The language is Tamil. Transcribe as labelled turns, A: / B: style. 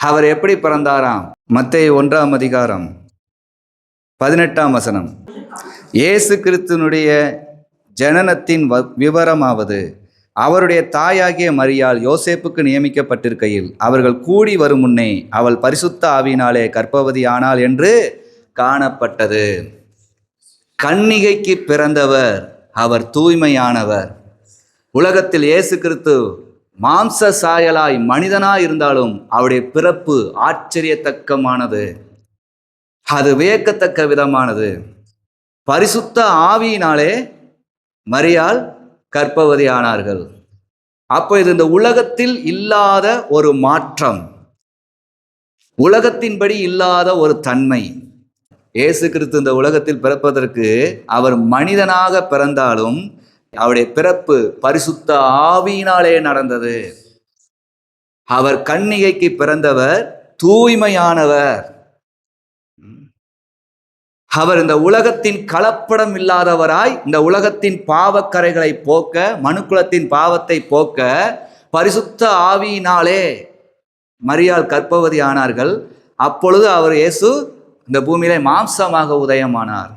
A: அவர் எப்படி பிறந்தாராம்? மத்திய ஒன்றாம் அதிகாரம் பதினெட்டாம் வசனம். இயேசு கிறிஸ்துனுடைய ஜனனத்தின் வ- விவரமாவது அவருடைய தாயாகிய மரியால் யோசேப்புக்கு நியமிக்கப்பட்டிருக்கையில் அவர்கள் கூடி வரும் முன்னே அவள் பரிசுத்த ஆவினாலே கர்ப்பவதி ஆனாள் என்று காணப்பட்டது. கன்னிகைக்கு பிறந்தவர் அவர் தூய்மையானவர். உலகத்தில் இயேசு கிறிஸ்து மாம்ச சாயலாய் மனிதனாய் இருந்தாலும் அவருடைய பிறப்பு ஆச்சரியத்தக்கமானது. அது வியக்கத்தக்க விதமானது. பரிசுத்த ஆவியினாலே மரியால் கற்பவதியானார்கள். ஆனார்கள் அப்போ இது இந்த உலகத்தில் இல்லாத ஒரு மாற்றம். உலகத்தின்படி இல்லாத ஒரு தன்மை. இயேசு கிறிஸ்து இந்த உலகத்தில் பிறப்பதற்கு அவர் மனிதனாக பிறந்தாலும் அவருடைய பிறப்பு பரிசுத்த ஆவியினாலே நடந்தது. அவர் கன்னிகைக்கு பிறந்தவர் தூய்மையானவர். அவர் இந்த உலகத்தின் கலப்படம் இல்லாதவராய் இந்த உலகத்தின் பாவக்கரைகளை போக்க மனுக்குலத்தின் பாவத்தை போக்க பரிசுத்த ஆவியினாலே மரியாள் கற்பவதி ஆனார்கள் அப்பொழுது அவர் இயேசு இந்த பூமியிலே மாம்சமாக உதயமானார்.